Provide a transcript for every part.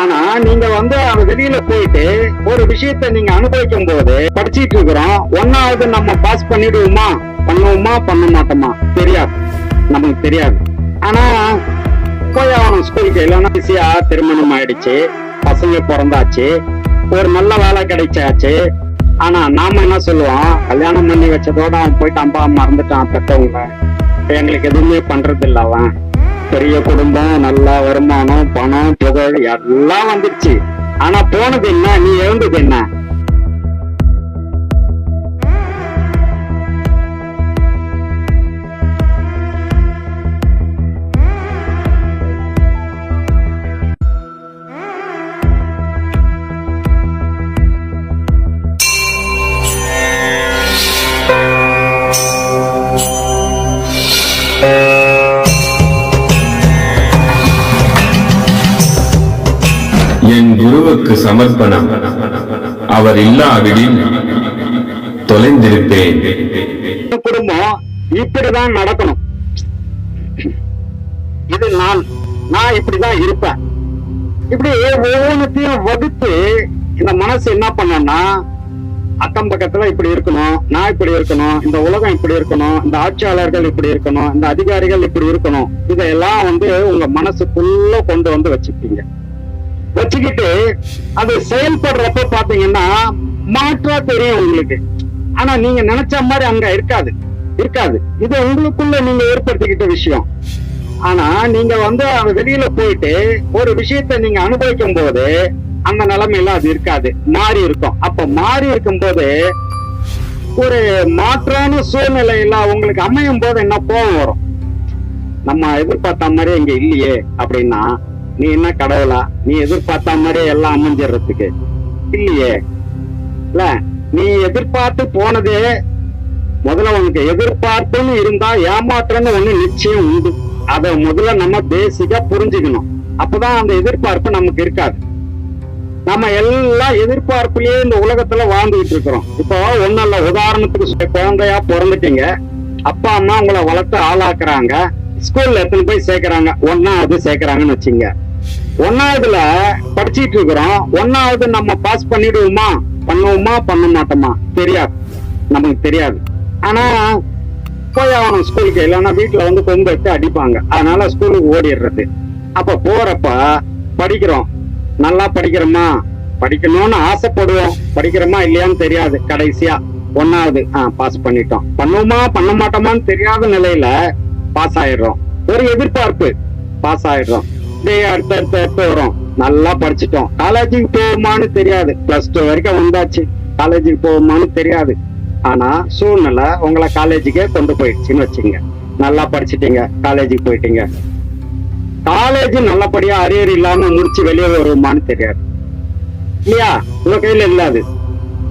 ஆனா நீங்க வந்து அவன் வெளியில போயிட்டு ஒரு விஷயத்த நீங்க அனுபவிக்கும் போது படிச்சிட்டு இருக்கிறோம். ஒன்னாவது நம்ம பாஸ் பண்ணிடுவோமா? பண்ணுவோமா? பண்ண மாட்டோமா? தெரியாது. நமக்கு தெரியாது. ஆனா போய் அவன் ஸ்கூலுக்கு இல்லைன்னா ஈஸியா திருமணம் ஆயிடுச்சு. பசங்க பிறந்தாச்சு. ஒரு நல்ல வேலை கிடைச்சாச்சு. ஆனா நாம என்ன சொல்லுவோம்? கல்யாணம் பண்ணி வச்சதோட அவன் போயிட்டு அம்பா மறந்துட்டான் பெற்றவங்க எங்களுக்கு எதுவுமே பண்றது இல்லை அவன். பெரிய குடும்பம் நல்ல வருமானம் பணம் புகழ் எல்லாம் வந்துருச்சு. ஆனா போனது என்ன? நீ எழுந்தது என்ன? சமர்ப்பணம். அவர் இல்லாவிடில் தொலைந்திருப்பேன். குடும்பம் இப்படிதான் நடக்கணும். இது நான் நான் இப்படிதான் இருப்பேன். இப்படி ஒவ்வொன்றத்தையும் வகுத்து இந்த மனசு என்ன பண்ணோம்னா அக்கம் பக்கத்துல இப்படி இருக்கணும் நான் இப்படி இருக்கணும் இந்த உலகம் இப்படி இருக்கணும் இந்த ஆட்சியாளர்கள் இப்படி இருக்கணும் இந்த அதிகாரிகள் இப்படி இருக்கணும் இதெல்லாம் வந்து உங்க மனசுக்குள்ள கொண்டு வந்து வச்சுப்பீங்க வச்சுக்கிட்டு அது செயல்படுறப்ப பாத்தீங்கன்னா மாற்றா தெரியும் உங்களுக்கு. ஆனா நீங்க நினைச்ச மாதிரி அங்க இருக்காது. இருக்காது. இது உங்களுக்குள்ள நீங்க ஏற்படுத்திக்கிட்ட விஷயம். ஆனா நீங்க வந்து அங்க வெளியில போயிட்டு ஒரு விஷயத்த நீங்க அனுபவிக்கும் போது அந்த நிலைமையில அது இருக்காது. மாறி இருக்கும். அப்ப மாறி இருக்கும்போது ஒரு மாற்றான சூழ்நிலையில உங்களுக்கு அமையும் போது என்ன கோபம் வரும்? நம்ம எதிர்பார்த்த மாதிரி இங்க இல்லையே அப்படின்னா நீ என்ன கடவுளா? நீ எதிர்பார்த்த மாதிரி எல்லாம் அமைஞ்சிடுறதுக்கு. இல்லையே? இல்ல? நீ எதிர்பார்த்து போனதே முதல்ல உனக்கு எதிர்பார்ப்புன்னு இருந்தா ஏமாற்றம்னு ஒண்ணு நிச்சயம் உண்டு. அத முதல்ல நம்ம பேசிக்கா புரிஞ்சுக்கணும். அப்பதான் அந்த எதிர்பார்ப்பு நமக்கு இருக்காது. நம்ம எல்லாம் எதிர்பார்ப்புலயே இந்த உலகத்துல வாழ்ந்துகிட்டு இருக்கிறோம். இப்போ ஒண்ணும் இல்ல உதாரணத்துக்கு குழந்தையா பிறந்துட்டீங்க. அப்பா அம்மா உங்களை வளர்த்து ஆளாக்குறாங்க. ஸ்கூல்ல எத்தனை போய் சேர்க்கறாங்க? ஒன்னாவது சேர்க்கறாங்கன்னு வச்சுங்க. ஒன்னாவதுல படிச்சிட்டு இருக்கிறோம். ஒன்னாவது நம்ம பாஸ் பண்ணிடுவோமா? பண்ணுவோமா? பண்ண மாட்டோமா? தெரியாது. நமக்கு தெரியாது. ஆனா போய் அவன் ஸ்கூலுக்கு இல்லைன்னா வீட்டுல வந்து கொண்டு வச்சு அடிப்பாங்க. அதனால ஸ்கூலுக்கு ஓடிடுறது. அப்ப போறப்ப படிக்கிறோம். நல்லா படிக்கிறோமா? படிக்கணும்னு ஆசைப்படுவோம். படிக்கிறோமா இல்லையான்னு தெரியாது. கடைசியா ஒன்னாவது பாஸ் பண்ணிட்டோம். பண்ணுவோமா? பண்ண மாட்டோமான்னு தெரியாத நிலையில பாஸ் ஆயிடுறோம். ஒரு எதிர்பார்ப்பு. பாஸ் ஆயிடுறோம். அடுத்த அடுத்த அடுத்த வரும். நல்லா படிச்சிட்டோம். காலேஜுக்கு போகுமான்னு தெரியாது. பிளஸ் டூ வரைக்கும் வந்தாச்சு. காலேஜுக்கு போகுமான்னு தெரியாது. ஆனா சூழ்நிலை உங்களை காலேஜுக்கே கொண்டு போயிடுச்சுன்னு வச்சுங்க நல்லா படிச்சிட்டீங்க. காலேஜுக்கு போயிட்டீங்க. காலேஜ் நல்லபடியா அரியர் இல்லாம முடிச்சு வெளியே வருவோமான்னு தெரியாது. இல்லையா? உங்க கையில இல்லாது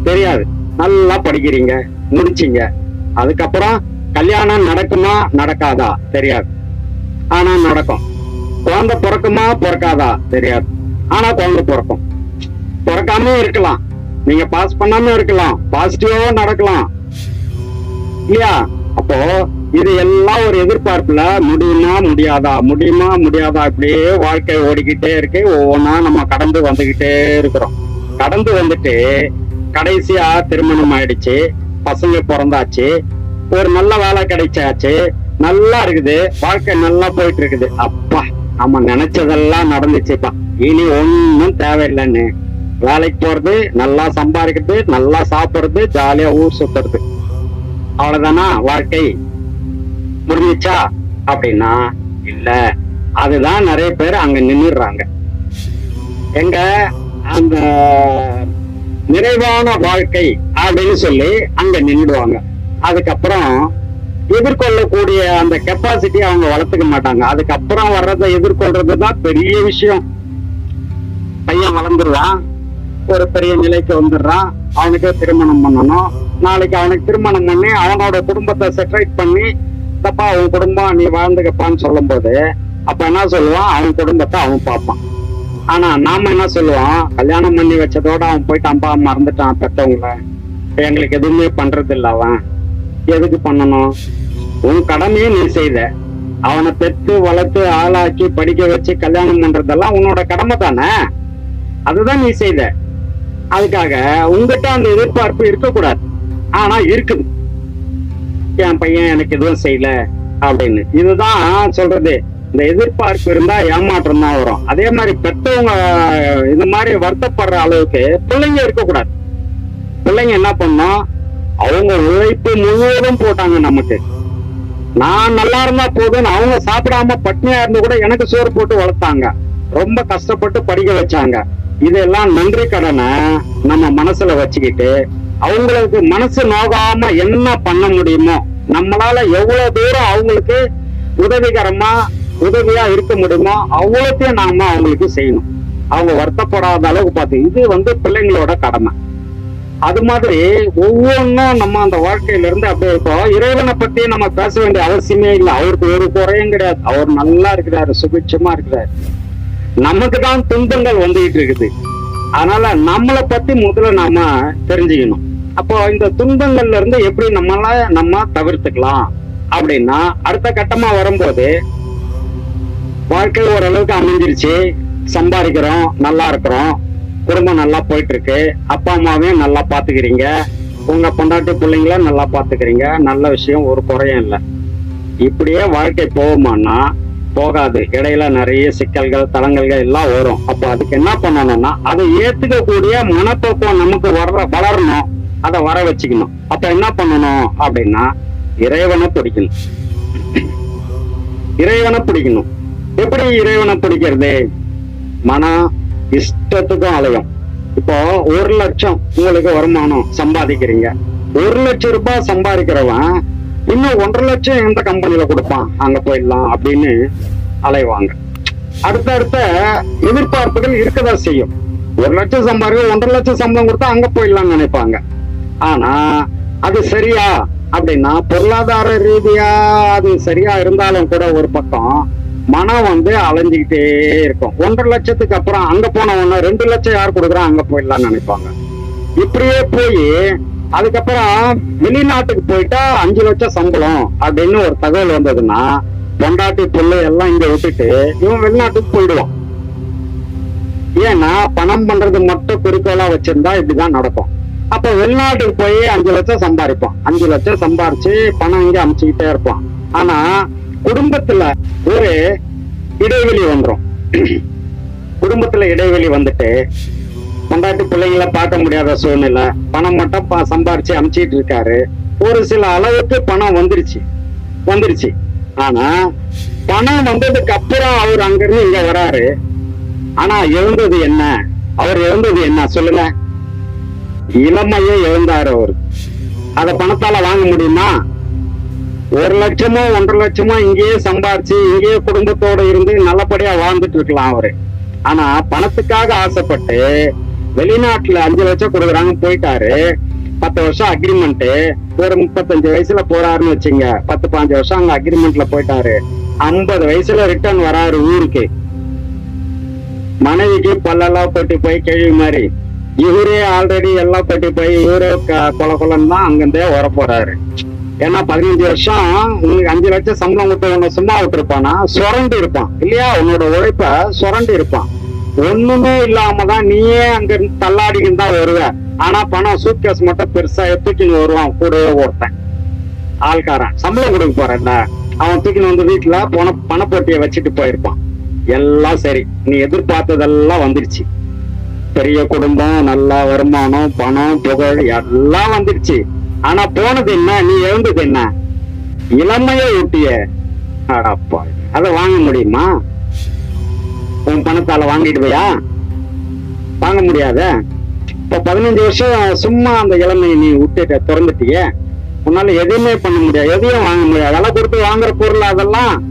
தெரியாது. நல்லா படிக்கிறீங்க. முடிச்சீங்க. அதுக்கப்புறம் கல்யாணம் நடக்குமா? நடக்காதா? தெரியாது. ஆனா நடக்கும். குழந்தை பிறக்குமா பிறக்காதா? தெரியாது. ஆனா குழந்தை பிறக்கும். பிறக்காம இருக்கலாம். நீங்க பாஸ் பண்ணாம இருக்கலாம். பாசிட்டிவா நடக்கலாம். இல்லையா? அப்போ இது எல்லாம் ஒரு எதிர்பார்ப்புல முடியுமா முடியாதா? முடியுமா முடியாதா? அப்படியே வாழ்க்கை ஓடிக்கிட்டே இருக்கு. ஒவ்வொன்றா நம்ம கடந்து வந்துகிட்டே இருக்கிறோம். கடந்து வந்துட்டு கடைசியா திருமணம் ஆயிடுச்சு. பசங்க பிறந்தாச்சு. ஒரு நல்ல வேலை கிடைச்சாச்சு. நல்லா இருக்குது. வாழ்க்கை நல்லா போயிட்டு இருக்குது. அப்பா. நம்ம நினைச்சதெல்லாம் நடந்துச்சுப்பா இனி ஒன்றும் தேவையில்லைன்னு. வேலைக்கு போறது நல்லா சம்பாதிக்கிறது நல்லா சாப்பிடுறது ஜாலியா ஊர் சுத்துறது. அவ்வளவுதானா வாழ்க்கை? முடிஞ்சிச்சா? அப்படின்னா இல்ல. அதுதான் நிறைய பேர் அங்க நின்றுடுறாங்க எங்க? அந்த நிறைவான வாழ்க்கை அப்படின்னு சொல்லி அங்க நின்றுடுவாங்க அதுக்கப்புறம் எதிர்கொள்ளக்கூடிய அந்த கெப்பாசிட்டி அவங்க வளர்த்துக்க மாட்டாங்க. அதுக்கப்புறம் வர்றதை எதிர்கொள்றது தான் பெரிய விஷயம். பையன் வளர்ந்துடுறான். ஒரு பெரிய நிலைக்கு வந்துடுறான். அவனுக்கு திருமணம் பண்ணணும். நாளைக்கு அவனுக்கு திருமணம் பண்ணி அவனோட குடும்பத்தை செட்டரேட் பண்ணி தப்பா அவன் குடும்பம் நீ வாழ்ந்துக்கப்பான்னு சொல்லும்போது அப்ப என்ன சொல்லுவான்? அவன் குடும்பத்தை அவன் பார்ப்பான். ஆனா நாம என்ன சொல்லுவோம்? கல்யாணம் பண்ணி வச்சதோட அவன் போயிட்டு அம்பா மறந்துட்டான் பெத்தவங்கள. எங்களுக்கு எதுவுமே பண்றது இல்ல அவன். எதுக்கு பண்ணணும்? உன் கடமையை நீ செய்த. அவனை பெத்து வளர்த்து ஆளாக்கி படிக்க வச்சு கல்யாணம் பண்றதெல்லாம் உன்னோட கடமை தானே? அதுதான் நீ செய்த. அதுக்காக உங்ககிட்ட அந்த எதிர்பார்ப்பு இருக்கக்கூடாது. ஆனா இருக்குது. என் பையன் எனக்கு எதுவும் செய்யல அப்படின்னு. இதுதான் சொல்றது. இந்த எதிர்பார்ப்பு இருந்தா ஏமாற்றம் தான் வரும். அதே மாதிரி பெற்றவங்க இந்த மாதிரி வருத்தப்படுற அளவுக்கு பிள்ளைங்க இருக்கக்கூடாது. பிள்ளைங்க என்ன பண்ணும்? அவங்க உழைப்பு முழுவதும் போட்டாங்க நமக்கு. நான் நல்லா இருந்தா போதும் அவங்க சாப்பிடாம பட்னியா இருந்து கூட எனக்கு சோறு போட்டு வளர்த்தாங்க. ரொம்ப கஷ்டப்பட்டு படிக்க வச்சாங்க. இதெல்லாம் நன்றி கடனை நம்ம மனசுல வச்சுக்கிட்டு அவங்களுக்கு மனசு நோகாம என்ன பண்ண முடியுமோ நம்மளால எவ்வளவு தூரம் அவங்களுக்கு உதவிகரமா உதவியா இருக்க முடியுமோ அவ்வளோத்தையும் நாம அவங்களுக்கு செய்யணும். அவங்க வருத்தப்படாத அளவுக்கு பார்த்து இது வந்து பிள்ளைங்களோட கடமை. அது மாதிரி ஒவ்வொன்றும் நம்ம அந்த வாழ்க்கையில இருந்து அப்படியே இருக்கோம். இறைவனை பத்தி நம்ம பேச வேண்டிய அவசியமே இல்லை. அவருக்கு ஒரு குறையும் கிடையாது. அவர் நல்லா இருக்கிறாரு சுபிட்சமா இருக்கிறாரு. நமக்கு தான் துன்பங்கள் வந்துகிட்டு இருக்குது. அதனால நம்மளை பத்தி முதல்ல நாம தெரிஞ்சுக்கணும். அப்போ இந்த துன்பங்கள்ல இருந்து எப்படி நம்மள நம்ம தவிர்த்துக்கலாம் அப்படின்னா அடுத்த கட்டமா வரும்போது வாழ்க்கை ஓரளவுக்கு அமைஞ்சிருச்சு. சம்பாதிக்கிறோம் நல்லா இருக்கிறோம். குடும்பம் நல்லா போயிட்டு இருக்கு அப்பா அம்மாவையும் நல்லா பாத்துக்கிறீங்க. உங்க பொண்டாட்டி பிள்ளைங்கள நல்லா பாத்துக்கிறீங்க. நல்ல விஷயம் ஒரு குறையும் இல்லை. இப்படியே வாழ்க்கை போகுமான்னா போகாது. இடையில நிறைய சிக்கல்கள் தளங்கல்கள் எல்லாம் வரும். அப்போ அதுக்கு என்ன பண்ணணும்னா அதை ஏத்துக்கக்கூடிய மனப்போக்கம் நமக்கு வர்ற வளரணும். அதை வர வச்சுக்கணும். அப்ப என்ன பண்ணணும் அப்படின்னா இறைவனை பிடிக்கணும். இறைவனை பிடிக்கணும். எப்படி இறைவனை பிடிக்கிறது? மனம் இஷ்டத்துக்கும் அலையும் இப்போ ஒரு லட்சம் உங்களுக்கு வருமானம் சம்பாதிக்கிறீங்க. ஒரு லட்சம் ரூபாய் சம்பாதிக்கிறவன் இன்னும் ஒன்றரை லட்சம் எந்த கம்பெனியில கொடுப்பான்? அங்க போயிடலாம் அப்படின்னு அலைவாங்க. அடுத்தடுத்த எதிர்பார்ப்புகள் இருக்கதா செய்யும். ஒரு லட்சம் சம்பாதிக்க ஒன்றரை லட்சம் சம்பளம் கொடுத்தா அங்க போயிடலாம்னு நினைப்பாங்க. ஆனா அது சரியா அப்படின்னா பொருளாதார ரீதியா அது சரியா இருந்தாலும் கூட ஒரு பக்கம் மனம் வந்து அலைஞ்சுக்கிட்டே இருக்கும். ஒன்றரை லட்சத்துக்கு அப்புறம் அங்க போன உடனே ரெண்டு லட்சம் யார் கொடுக்குறா அங்க போயிடலாம்னு நினைப்பாங்க. இப்படியே போய் அதுக்கப்புறம் வெளிநாட்டுக்கு போயிட்டா அஞ்சு லட்சம் சம்பளம் அப்படின்னு ஒரு தகவல் வந்ததுன்னா பொண்டாட்டி பிள்ளை எல்லாம் இங்க விட்டுட்டு இவன் வெளிநாட்டுக்கு போயிடுவான். ஏன்னா பணம் பண்றது மட்டும் குறிக்கோளா வச்சிருந்தா இப்படிதான் நடக்கும். அப்ப வெளிநாட்டுக்கு போய் அஞ்சு லட்சம் சம்பாதிப்பான். அஞ்சு லட்சம் சம்பாரிச்சு பணம் இங்க அமைச்சுக்கிட்டே இருப்பான். ஆனா குடும்பத்துல ஒரு இடைவெளி வந்துடும் குடும்பத்துல இடைவெளி வந்துட்டு பண்டாட்டு பிள்ளைங்கள பார்க்க முடியாத சூழ்நிலை பணம் மட்டும் ப- சம்பாரிச்சு அமுச்சிட்டு இருக்காரு. ஒரு சில அளவுக்கு பணம் வந்துருச்சு வந்துருச்சு. ஆனா பணம் வந்ததுக்கு அப்புறம் அவர் அங்கிருந்து இங்க வராரு. ஆனா எழுந்தது என்ன? அவர் எழுந்தது என்ன? சொல்லுங்க. இளமையே எழுந்தாரு அவர். அத பணத்தால வாங்க முடியுமா? ஒரு லட்சமோ ஒன்றரை லட்சமோ இங்கேயே சம்பாரிச்சு இங்கேயே குடும்பத்தோட இருந்து நல்லபடியா வாழ்ந்துட்டு இருக்கலாம் அவரு. ஆனா பணத்துக்காக ஆசைப்பட்டு வெளிநாட்டுல அஞ்சு லட்சம் கொடுக்குறாங்க போயிட்டாரு. பத்து வருஷம் அக்ரிமெண்ட் ஒரு முப்பத்தஞ்சு வயசுல போறாருன்னு வச்சுங்க. பத்து பாஞ்சு வருஷம் அங்க அக்ரிமெண்ட்ல போயிட்டாரு. ஐம்பது வயசுல ரிட்டர்ன் வராரு ஊருக்கு. மனைவிக்கு பல்லெல்லாம் போட்டு போய் கேள்வி மாதிரி. இவரே ஆல்ரெடி எல்லாம் போட்டு போய் இவரே க- கொல கொலன்னு தான் அங்கிருந்தே வர போறாரு ஏன்னா பதினஞ்சு வருஷம் உனக்கு அஞ்சு லட்சம் சம்பளம் கொடுத்து உன்னை சும்மா விட்டுருப்பானா சுரண்டு இருப்பான். இல்லையா? உன்னோட உழைப்ப சுரண்டு இருப்பான். ஒண்ணுமே இல்லாம தான் நீயே அங்க இருந்து தள்ளாடிக்கிட்டு தான் வருவ. ஆனா பணம் சூட்கேஸ் மட்டும் பெருசா தூக்கின்னு வருவான். கூடவே ஒருத்தன். ஆள்காரன். சம்பளம் கொடுக்க போறேன்ல அவன் தூக்கின்னு வந்து வீட்டுல பண பணப்போட்டியை வச்சுட்டு போயிருப்பான். எல்லாம் சரி. நீ எதிர்பார்த்ததெல்லாம் வந்துருச்சு. பெரிய குடும்பம் நல்ல வருமானம் பணம் புகழ் எல்லாம் வந்துருச்சு. ஆனா போனது என்ன? நீ எழுந்தது என்ன? இளமைய ஊட்டிய. அடப்பா அதை வாங்க முடியுமா? உன் பணத்தால வாங்கிடுவியா வாங்க முடியாத? இப்ப பதினஞ்சு வருஷம் சும்மா அந்த இளமையை நீ விட்டுட்ட திறந்துட்டியே. உன்னால எதுவுமே பண்ண முடியாது. எதையும் வாங்க முடியாது. அதெல்லாம் கொடுத்து வாங்குற பொருள் அதெல்லாம்.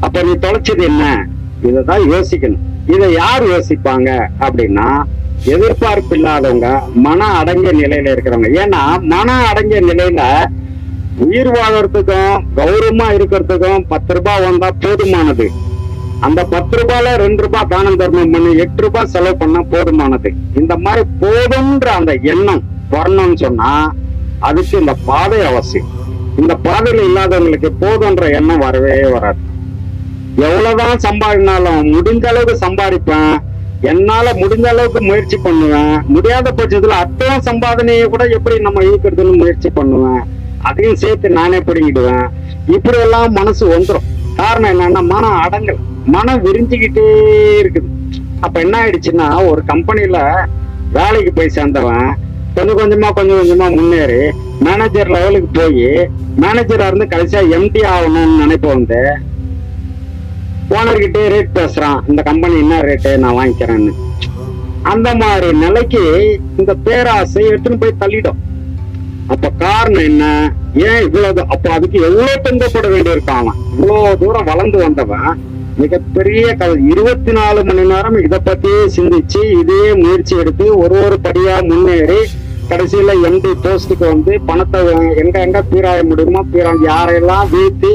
அப்ப நீ தொலைச்சது என்ன? இததான் யோசிக்கணும். இதை யார் யோசிப்பாங்க அப்படின்னா எதிர்பார்ப்பு இல்லாதவங்க மன அடங்கிய நிலையில இருக்கிறவங்க. ஏன்னா மன அடங்கிய நிலையில உயிர் வாழறதுக்கும் கௌரவமா இருக்கிறதுக்கும் பத்து ரூபாய் வந்தா போதுமானது. அந்த பத்து ரூபாயில ரெண்டு ரூபாய் தானம் தர்மம் பண்ணி எட்டு ரூபாய் செலவு பண்ணா போதுமானது. இந்த மாதிரி போதுன்ற அந்த எண்ணம் வரணும்னு சொன்னா அதுக்கு இந்த பாதை அவசியம். இந்த பாதையில இல்லாதவங்களுக்கு போதுன்ற எண்ணம் வரவே வராது. எவ்வளவுதான் சம்பாதினாலும் முடிஞ்ச அளவுக்கு சம்பாதிப்பேன் என்னால முடிஞ்ச அளவுக்கு முயற்சி பண்ணுவேன். முடியாத பட்சத்துல அத்தையும் சம்பாதனையை கூட எப்படி நம்ம ஈர்க்கிறதுன்னு முயற்சி பண்ணுவேன். அதையும் சேர்த்து நானே பிடிங்கிடுவேன். இப்படி எல்லாம் மனசு வந்துடும் காரணம் என்னன்னா மனம் அடங்கல். மனம் விரிஞ்சுக்கிட்டே இருக்குது. அப்ப என்ன ஆயிடுச்சுன்னா ஒரு கம்பெனில வேலைக்கு போய் சேர்ந்தவன் கொஞ்சம் கொஞ்சமா கொஞ்சம் கொஞ்சமா முன்னேறி மேனேஜர் லெவலுக்கு போய் மேனேஜரா இருந்து கடைசியா எம்டி ஆகணும்னு நினைப்ப வந்து ஓனர்கிட்டே ரேட் பேசுறான். இந்த கம்பெனி என்ன ரேட்டு நான் வாங்கிக்கிறேன்னு. அந்த மாதிரி நிலைக்கு இந்த பேராசை எடுத்துன்னு போய் தள்ளிடும். அப்ப காரணம் என்ன? ஏன் இவ்வளவு அப்ப அதுக்கு எவ்வளவு துன்பப்பட வேண்டியிருக்கான் அவன்? இவ்வளவு தூரம் வளர்ந்து வந்தவன் மிகப்பெரிய கதை. இருபத்தி நாலு மணி நேரம் இதை பத்தியே சிந்திச்சு இதே முயற்சி எடுத்து ஒரு ஒரு படியா முன்னேறி கடைசியில எம்டி போஸ்டுக்கு வந்து பணத்தை எங்க எங்க பீராய முடியுமோ பீரா யாரையெல்லாம் வீழ்த்தி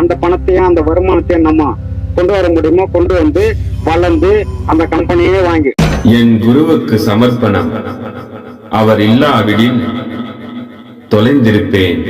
அந்த பணத்தையும் அந்த வருமானத்தையும் நம்ம கொண்டு வர முடியுமோ கொண்டு வந்து வளர்ந்து அந்த கம்பெனியே வாங்கி. என் குருவுக்கு சமர்ப்பணம். அவர் இல்லாவிடின் தொலைந்திருப்பேன்.